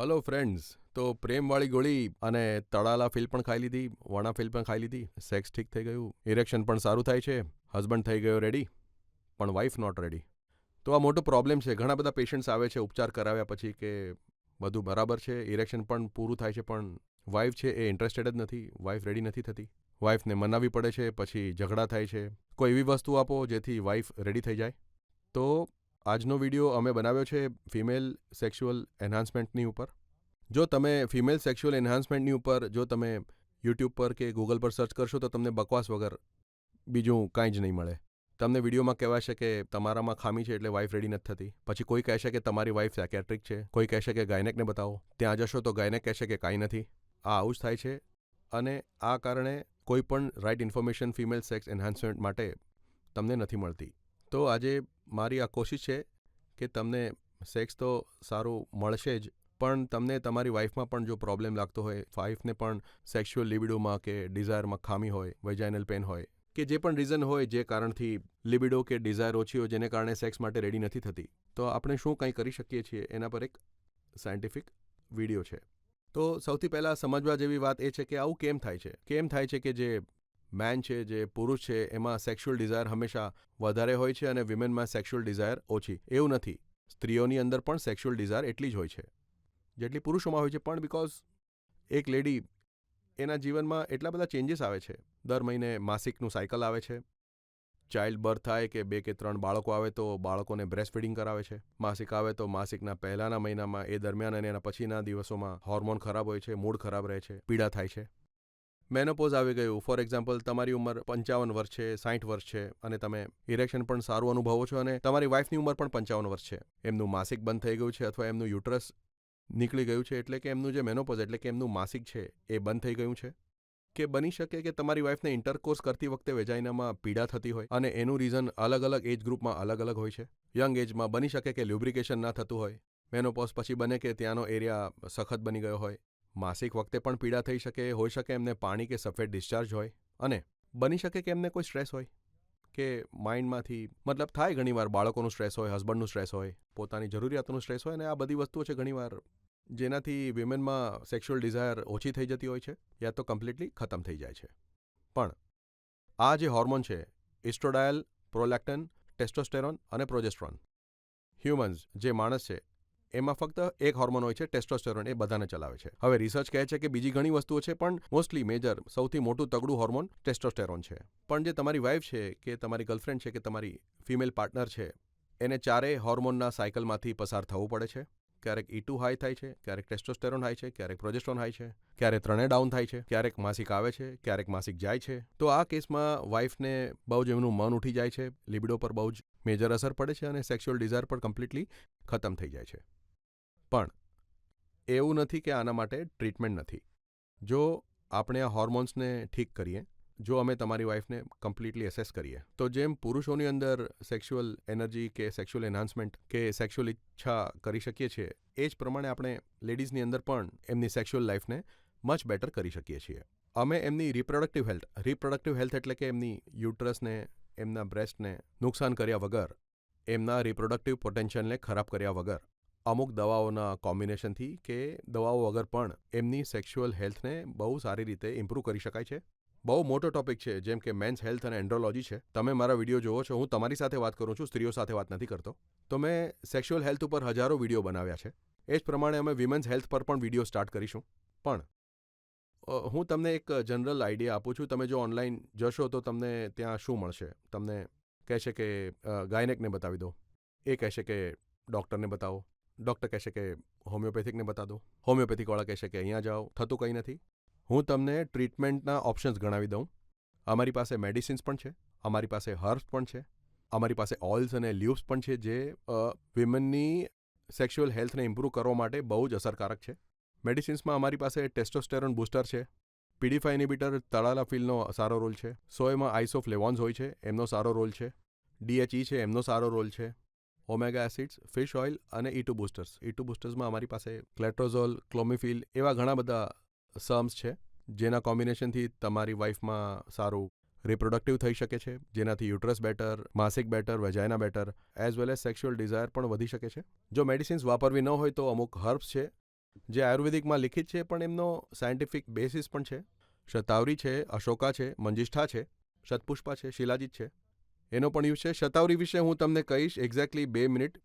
Hello friends તો પ્રેમવાળી ગોળી અને તળાલા ફિલ પણ ખાઈ લીધી, વણા ફિલ પણ ખાઈ લીધી સેક્સ ઠીક થઈ ગયું ઇરેક્શન પણ સારું થાય છે હસબન્ડ થઈ ગયો રેડી પણ વાઈફ નોટ રેડી તો આ મોટો પ્રોબ્લેમ છે. ઘણા બધા પેશન્ટ્સ આવે છે, ઉપચાર કરાવ્યા પછી કે બધું બરાબર છે ઇરેક્શન પણ પૂરું થાય છે, પણ વાઈફ છે એ ઇન્ટરેસ્ટેડ જ નથી વાઈફ રેડી નથી થતી. વાઈફને મનાવવી પડે છે, પછી ઝઘડા થાય છે. કોઈ એવી વસ્તુ આપો જેથી વાઈફ રેડી થઈ જાય. તો આજનો વીડિયો અમે બનાવ્યો છે ફિમેલ સેક્સ્યુઅલ એન્હાન્સમેન્ટની ઉપર. જો તમે ફિમેલ સેક્સ્યુઅલ એન્હાન્સમેન્ટની ઉપર, જો તમે યુટ્યુબ પર કે ગૂગલ પર સર્ચ કરશો તો તમને બકવાસ વગર બીજું કાંઈ જ નહીં મળે. તમને વિડીયોમાં કહેવાશે કે તમારામાં ખામી છે એટલે વાઈફ રેડી નથી થતી. પછી કોઈ કહેશે કે તમારી વાઈફ સાયકેટ્રિક છે, કોઈ કહેશે કે ગાયનેકને બતાવો. ત્યાં જશો તો ગાયનેક કહેશે કે કાંઈ નથી. આ આવું જ થાય છે અને આ કારણે કોઈ પણ right information female sex enhancement માટે તમને નથી મળતી. તો આજે મારી આ કોશિશ છે કે તમને સેક્સ તો સારું મળશે જ, પણ તમને તમારી વાઈફમાં પણ જો પ્રોબ્લેમ લાગતો હોય વાઈફને પણ સેક્સ્યુઅલ લિબિડોમાં કે ડિઝાયરમાં ખામી હોય વેજાઇનલ પેન હોય, કે જે પણ રીઝન હોય જે કારણથી લિબિડો કે ડિઝાયર ઓછી હોય જેને કારણે સેક્સ માટે રેડી નથી થતી, તો આપણે શું કંઈ કરી શકીએ છીએ એના પર એક સાયન્ટિફિક વીડિયો છે. તો સૌથી પહેલાં સમજવા જેવી વાત એ છે કે આવું કેમ થાય છે? કેમ થાય છે કે જે મેન છે, જે પુરુષ છે, એમાં સેક્સ્યુઅલ ડિઝાયર હંમેશા વધારે હોય છે અને વિમેનમાં સેક્સ્યુઅલ ડિઝાયર ઓછી. એવું નથી. સ્ત્રીઓની અંદર પણ સેક્સ્યુઅલ ડિઝાયર એટલી જ હોય છે. જેટલી પુરુષોમાં હોય છે, પણ બિકોઝ એક લેડી એના જીવનમાં એટલા બધા ચેન્જીસ આવે છે. દર મહિને માસિકનું સાયકલ આવે છે. ચાઇલ્ડ બર્થ થાય કે બે કે ત્રણ બાળકો આવે તો બાળકોને બ્રેસ્ટ ફીડિંગ કરાવે છે. માસિક આવે તો માસિકના પહેલાના મહિનામાં એ દરમિયાન અને એના પછીના દિવસોમાં હોર્મોન ખરાબ હોય છે મૂડ ખરાબ રહે છે, પીડા થાય છે. મેનોપોઝ આવી ગયું. ફોર એક્ઝામ્પલ, તમારી ઉંમર પંચાવન વર્ષ છે સાઠ વર્ષ છે અને તમે ઇરેક્શન પણ સારું અનુભવો છો અને તમારી વાઈફની ઉંમર પણ પંચાવન વર્ષ છે. એમનું માસિક બંધ થઈ ગયું છે અથવા એમનું યુટ્રસ નીકળી ગયું છે એટલે કે એમનું જે મેનોપોઝ એટલે કે એમનું માસિક છે એ બંધ થઈ ગયું છે? કે બની શકે કે તમારી વાઈફને ઇન્ટરકોર્સ કરતી વખતે વેજાઇનામાં પીડા થતી હોય અને એનું રીઝન અલગ અલગ એજ ગ્રુપમાં અલગ અલગ હોય છે? યંગ એજમાં બની શકે કે લ્યુબ્રિકેશન ના થતું હોય? મેનોપોઝ પછી બને કે ત્યાંનો એરિયા સખત બની ગયો હોય? માસિક વખતે પણ પીડા થઈ શકે, હોઈ શકે એમને પાણી કે સફેદ ડિસ્ચાર્જ હોય અને બની શકે કે એમને કોઈ સ્ટ્રેસ હોય કે માઇન્ડમાંથી મતલબ થાય ઘણીવાર બાળકોનું સ્ટ્રેસ હોય હસબન્ડનું સ્ટ્રેસ હોય, પોતાની જરૂરિયાતોનું સ્ટ્રેસ હોય અને આ બધી વસ્તુઓ છે ઘણીવાર જેનાથી વિમેનમાં સેક્સ્યુઅલ ડિઝાયર ઓછી થઈ જતી હોય છે યા તો કમ્પ્લીટલી ખતમ થઈ જાય છે. પણ આ જે હોર્મોન છે ઇસ્ટ્રોડાયલ પ્રોલેક્ટન ટેસ્ટોસ્ટેરોન અને પ્રોજેસ્ટ્રોન હ્યુમન્સ જે માણસ છે એમાં ફક્ત એક હોર્મોન હોય છે ટેસ્ટોસ્ટેરોન એ બધાને ચલાવે છે. હવે રિસર્ચ કહે છે કે બીજી ઘણી વસ્તુઓ છે, પણ મોસ્ટલી મેજર સૌથી મોટું તગડું હોર્મોન ટેસ્ટોસ્ટેરોન છે. પણ જે તમારી વાઈફ છે, કે તમારી ગર્લફ્રેન્ડ છે, કે તમારી ફિમેલ પાર્ટનર છે, એને ચારેય હોર્મોનના સાયકલમાંથી પસાર થવું પડે છે. ક્યારેક ઈ ટુ હાઈ થાય છે, ક્યારેક ટેસ્ટોસ્ટેરોન હાઈ છે, ક્યારેક પ્રોજેસ્ટ્રોન હાઈ છે, ક્યારેક ત્રણે ડાઉન થાય છે, ક્યારેક માસિક આવે છે, ક્યારેક માસિક જાય છે. તો આ કેસમાં વાઈફને બહુ જ એમનું મન ઉઠી જાય છે લિબિડો પર બહુ જ મેજર અસર પડે છે અને સેક્સ્યુઅલ ડિઝાયર પણ કમ્પ્લીટલી ખતમ થઈ જાય છે. પણ એવું નથી કે આના માટે ટ્રીટમેન્ટ નથી. જો આપણે આ હોર્મોન્સને ઠીક કરીએ, જો અમે તમારી વાઈફને કમ્પ્લીટલી એસેસ કરીએ, તો જેમ પુરુષોની અંદર સેક્સ્યુઅલ એનર્જી કે સેક્સ્યુઅલ એન્હાન્સમેન્ટ કે સેક્સ્યુઅલ ઈચ્છા કરી શકીએ છીએ, એ જ પ્રમાણે આપણે લેડીઝની અંદર પણ એમની સેક્સ્યુઅલ લાઈફને મચ બેટર કરી શકીએ છીએ. અમે એમની રિપ્રોડક્ટિવ હેલ્થ રિપ્રોડક્ટિવ હેલ્થ એટલે કે એમની યુટ્રસને એમના બ્રેસ્ટને નુકસાન કર્યા વગર, એમના રિપ્રોડક્ટિવ પોટેન્શિયલને ખરાબ કર્યા વગર અમુક દવાઓના કોમ્બિનેશનથી કે દવાઓ વગર પણ એમની સેક્સ્યુઅલ હેલ્થને બહુ સારી રીતે ઇમ્પ્રૂવ કરી શકાય છે. બહુ મોટો ટોપિક છે, જેમ કે મેન્સ હેલ્થ અને એન્ડ્રોલોજી છે. તમે મારા વીડિયો જોવો છો, હું તમારી સાથે વાત કરું છું, સ્ત્રીઓ સાથે વાત નથી કરતો. તો મેં સેક્સ્યુઅલ હેલ્થ ઉપર હજારો વીડિયો બનાવ્યા છે. એ જ પ્રમાણે અમે વિમેન્સ હેલ્થ પર પણ વીડિયો સ્ટાર્ટ કરીશું. પણ હું તમને એક જનરલ આઈડિયા આપું છું. તમે જો ઓનલાઈન જશો તો તમને ત્યાં શું મળશે? તમને કહેશે કે ગાયનેકને બતાવી દો. એ કહેશે કે, ડૉક્ટરને બતાવો. ડૉક્ટર કહેશે કે હોમિયોપેથિકને બતા દો. હોમિયોપેથિકવાળા કહેશે કે, અહીંયા જાઓ. થતું કંઈ નથી. હું તમને ટ્રીટમેન્ટના ઓપ્શન્સ ગણાવી દઉં. અમારી પાસે મેડિસિન્સ પણ છે, અમારી પાસે હર્બ્સ પણ છે, અમારી પાસે ઓઇલ્સ અને લ્યુબ્સ પણ છે જે વિમેનની સેક્સ્યુઅલ હેલ્થને ઇમ્પ્રૂવ કરવા માટે બહુ જ અસરકારક છે. મેડિસિન્સમાં અમારી પાસે ટેસ્ટોસ્ટેરોન બૂસ્ટર છે, પીડીફાઈ ઇનિબિટર તળાલા ફિલનો સારો રોલ છે, સોયમાં આઇસોફ્લેવોન્સ હોય છે, એમનો સારો રોલ છે, ડીએચઈ છે, એમનો સારો રોલ છે. ઓમેગા એસિડ્સ, ફિશ ઓઇલ અને ઈટુ બુસ્ટર્સ ઈટુ બુસ્ટર્સમાં અમારી પાસે ક્લેટ્રોઝોલ, ક્લોમિફિલ એવા ઘણા બધા સર્મ્સ છે, જેના કોમ્બિનેશનથી તમારી વાઈફમાં સારું રિપ્રોડક્ટિવ થઈ શકે છે, જેનાથી યુટ્રસ બેટર, માસિક better, vagina better, as well as sexual desire પણ વધી શકે છે. જો મેડિસિન્સ વાપરવી ન હોય તો અમુક હર્બ્સ છે, જે આયુર્વેદિકમાં લિખિત છે, પણ એમનો સાયન્ટિફિક બેસિસ પણ છે. શતાવરી છે, અશોકા છે, મંજિષ્ઠા છે, શતપુષ્પા છે, શિલાજીત છે. એનો પણ યુઝ છે. શતાવરી વિશે હું તમને કહીશ એક્ઝેક્ટલી બે મિનિટ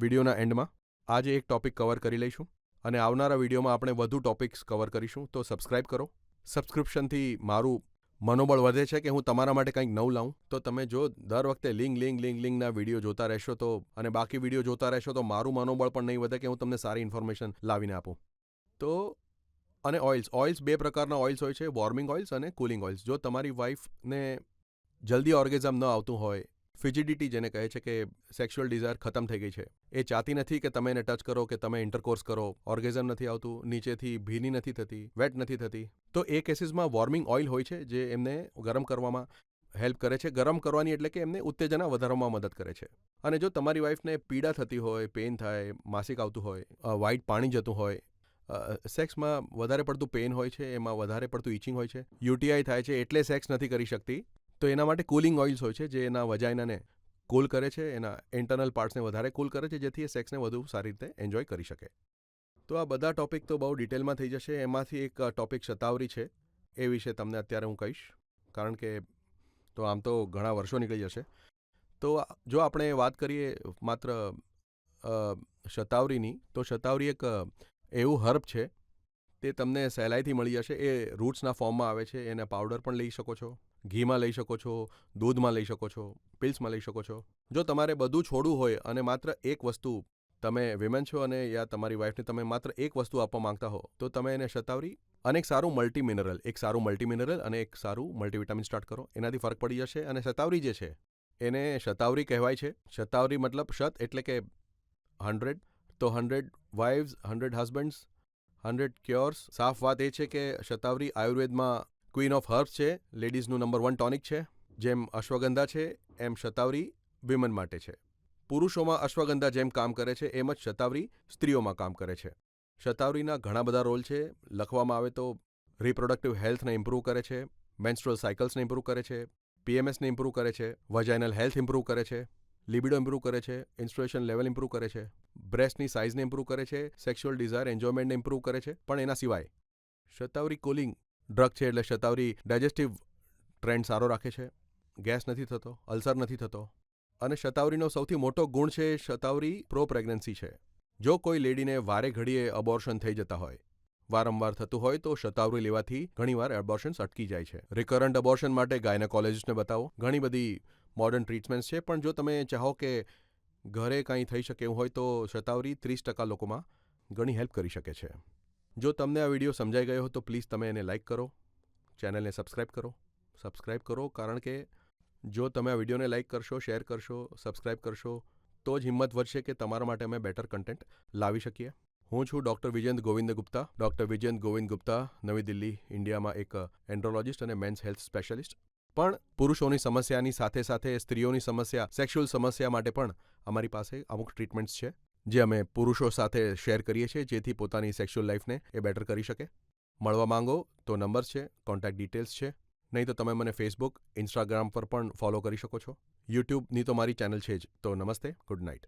વિડીયોના એન્ડમાં. આજે એક ટોપિક કવર કરી લઈશું અને આવનારા વિડીયોમાં આપણે વધુ ટોપિક્સ કવર કરીશું. તો સબસ્ક્રાઇબ કરો. સબસ્ક્રિપ્શનથી મારું મનોબળ વધે છે કે હું તમારા માટે કંઈક નવું લાવું. તો તમે જો દર વખતે લિંગ લિંગ લિંગ, લિંગના વીડિયો જોતા રહેશો તો અને બાકી વીડિયો જોતા રહેશો તો મારું મનોબળ પણ નહીં વધે કે હું તમને સારી ઇન્ફોર્મેશન લાવીને આપું. તો અને ઓઇલ્સ ઓઇલ્સ બે પ્રકારના ઓઇલ્સ હોય છે. વોર્મિંગ ઓઇલ્સ અને કુલિંગ ઓઇલ્સ જો તમારી વાઈફને જલ્દી ઓર્ગેઝમ ન આવતું હોય, ફિજિડિટી જેને કહે છે કે સેક્સ્યુઅલ ડિઝાયર ખતમ થઈ ગઈ છે. એ ચાહતી નથી કે તમે એને ટચ કરો, કે તમે ઇન્ટરકોર્સ કરો, ઓર્ગેઝમ નથી આવતું, નીચેથી ભીની નથી થતી, વેટ નથી થતી. તો એ કેસીસમાં વોર્મિંગ ઓઇલ હોય છે જે એમને ગરમ કરવામાં હેલ્પ કરે છે. ગરમ કરવાની એટલે કે એમને ઉત્તેજના વધારવામાં મદદ કરે છે. અને જો તમારી વાઈફને પીડા થતી હોય, પેઇન થાય, માસિક આવતું હોય વ્હાઇટ પાણી જતું હોય સેક્સમાં વધારે પડતું પેઇન હોય છે, એમાં વધારે પડતું ઇચિંગ હોય છે યુટીઆઈ થાય છે, એટલે સેક્સ નથી કરી શકતી. તો એના માટે કુલિંગ ઓઇલ્સ હોય છે, જે એના વજાઇનાને કૂલ કરે છે, એના ઇન્ટરનલ પાર્ટ્સને વધારે કૂલ કરે છે, જેથી એ સેક્સને વધુ સારી રીતે એન્જોય કરી શકે. તો આ બધા ટોપિક તો બહુ ડિટેલમાં થઈ જશે. એમાંથી એક ટોપિક શતાવરી છે, એ વિશે તમને અત્યારે હું કહીશ. કારણ કે તો આમ તો ઘણા વર્ષો નીકળી જશે. તો જો આપણે વાત કરીએ માત્ર શતાવરીની, તો શતાવરી એક એવું હર્બ છે, તે તમને સહેલાઈથી મળી જશે. એ રૂટ્સના ફોર્મમાં આવે છે. એને પાવડર પણ લઈ શકો છો. ઘીમાં લઈ શકો છો, દૂધમાં લઈ શકો છો, પિલ્સમાં લઈ શકો છો. જો તમારે બધું છોડવું હોય અને માત્ર એક વસ્તુ તમે વિમેન છો અને યા તમારી વાઈફને તમે માત્ર એક વસ્તુ આપવા માંગતા હો, તો તમે એને શતાવરી અને એક સારું મલ્ટી મિનરલ એક સારું મલ્ટી મિનરલ અને એક સારું મલ્ટીવિટામિન સ્ટાર્ટ કરો. એનાથી ફરક પડી જશે અને શતાવરી જે છે, એને શતાવરી કહેવાય છે. શતાવરી મતલબ શત એટલે કે હંડ્રેડ તો hundred wives hundred husbands hundred cures સાફ વાત એ છે કે શતાવરી આયુર્વેદમાં ક્વીન ઓફ હર્બ્સ છે લેડીઝનું નંબર વન ટોનિક છે, જેમ અશ્વગંધા છે, એમ શતાવરી વિમન માટે છે. પુરુષોમાં અશ્વગંધા જેમ કામ કરે છે, એમ જ શતાવરી સ્ત્રીઓમાં કામ કરે છે. શતાવરીના ઘણા બધા રોલ છે, લખવામાં આવે તો રિપ્રોડક્ટિવ હેલ્થને ઇમ્પ્રૂવ કરે છે મેન્સ્ટ્રુઅલ સાયકલ્સને ઇમ્પ્રૂવ કરે છે પીએમએસને ઇમ્પ્રૂવ કરે છે વજાઇનલ હેલ્થ ઇમ્પ્રૂવ કરે છે લિબિડો ઇમ્પ્રૂવ કરે છે ઇન્સ્ટ્રુએશન લેવલ ઇમ્પ્રૂવ કરે છે બ્રેસ્ટની સાઇઝને ઇમ્પ્રૂવ કરે છે સેક્સ્યુઅલ ડિઝાયર એન્જોયમેન્ટને ઇમ્પ્રૂવ કરે છે, પણ એના સિવાય શતાવરી કોલિંગ ડ્રગ છે એટલે શતાવરી ડાયજેસ્ટિવ ટ્રેન્ડ સારો રાખે છે. ગેસ નથી થતો, અલ્સર નથી થતો અને શતાવરીનો સૌથી મોટો ગુણ છે શતાવરી પ્રો પ્રેગ્નન્સી છે. જો કોઈ લેડીને વારે ઘડીએ અબોર્શન થઈ જતા હોય, વારંવાર થતું હોય તો શતાવરી લેવાથી ઘણીવાર એબોર્શન્સ અટકી જાય છે. રિકરન્ટ અબોર્શન માટે ગાયનેકોલોજીસ્ટને બતાવો. ઘણી બધી મોડર્ન ટ્રીટમેન્ટ્સ છે, પણ જો તમે ચાહો કે ઘરે કાંઈ થઈ શકે એવું હોય તો શતાવરી ત્રીસ ટકા લોકોમાં ઘણી હેલ્પ કરી શકે છે. જો તમને આ વીડિયો સમજાઈ ગયો તો પ્લીઝ તમે એને લાઇક કરો, ચેનલને સબસ્ક્રાઇબ કરો. સબસ્ક્રાઇબ કરો કારણ કે જો તમે આ વિડીયોને લાઇક કરશો, શેર કરશો, સબસ્ક્રાઇબ કરશો, તો જ હિંમત વધશે કે તમારા માટે અમે બેટર કન્ટેન્ટ લાવી શકીએ. હું છું ડૉક્ટર વિજયંત ગોવિંદ ગુપ્તા. ડૉક્ટર વિજયંત ગોવિંદ ગુપ્તા નવી દિલ્હી, ઇન્ડિયામાં એક એન્ડ્રોલોજિસ્ટ અને મેન્સ હેલ્થ સ્પેશિયાલિસ્ટ. પણ પુરુષોની સમસ્યાની સાથે સાથે સ્ત્રીઓની સમસ્યા, સેક્સ્યુઅલ સમસ્યા માટે પણ અમારી પાસે અમુક ટ્રીટમેન્ટ્સ છે. જે અમે પુરુષો સાથે શેર કરીએ છીએ, જેથી પોતાની સેક્સ્યુઅલ લાઈફને એ બેટર કરી શકે. મળવા માંગો તો નંબર છે, કોન્ટેક્ટ ડિટેલ્સ છે. નહીં તો તમે મને ફેસબુક, ઇન્સ્ટાગ્રામ પર પણ ફોલો કરી શકો છો. યુટ્યુબની તો મારી ચેનલ છે જ. તો નમસ્તે, ગુડ નાઇટ.